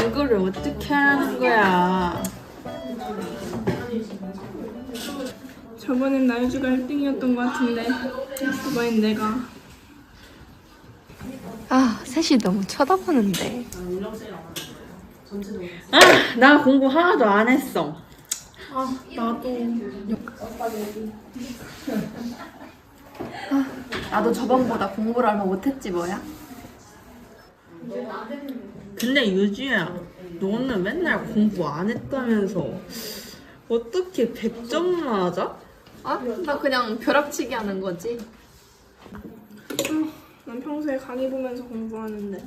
이거를 어떻게 하는 거야? 저번엔 나유주가 1등이었던 것 같은데 이번엔 내가 아, 셋이 너무 쳐다보는데. 아, 나 공부 하나도 안 했어. 아 나도 나도 저번보다 공부를 얼마 못했지 뭐야? 근데 유주야, 너는 맨날 공부 안 했다면서 어떻게 100점 맞아? 아, 나 그냥 벼락치기 하는 거지. 난 평소에 강의 보면서 공부하는데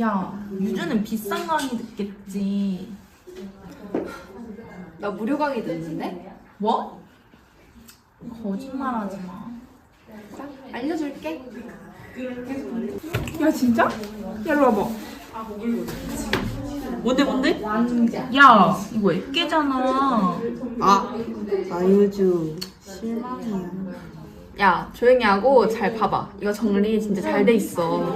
야, 유주는 비싼 강의 듣겠지. 나 무료 강의 듣는데? 뭐? 거짓말하지 마. 자, 알려줄게. 야 진짜? 야 일로 와봐 뭔데 뭔데? 야, 이거 애깨잖아. 아, 아유주 실망이야. 야, 조용히 하고 잘 봐봐. 이거 정리 진짜 잘 돼 있어.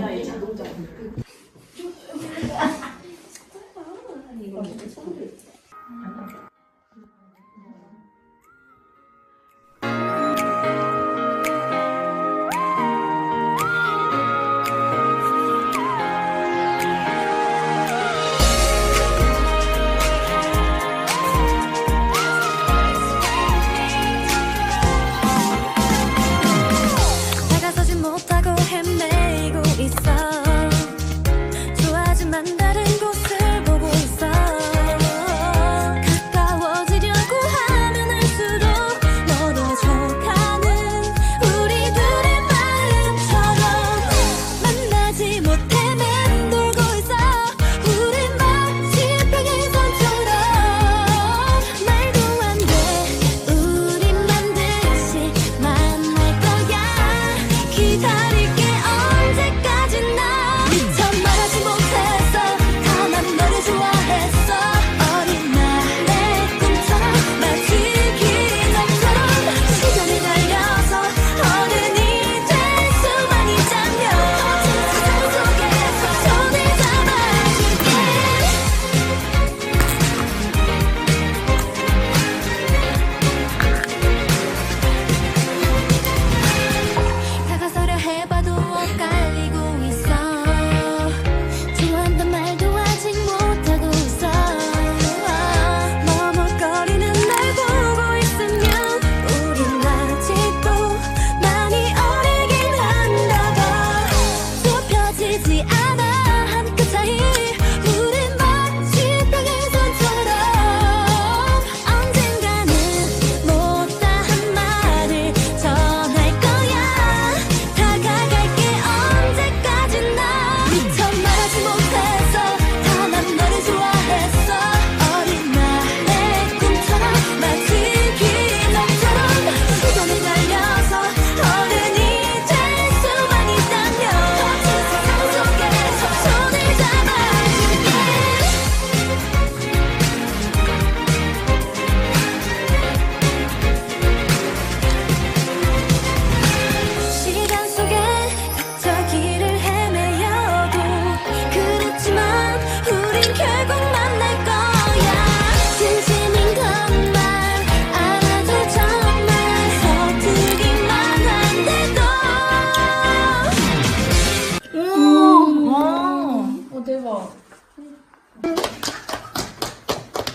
대박.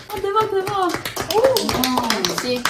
아, 대박, 대박. 역시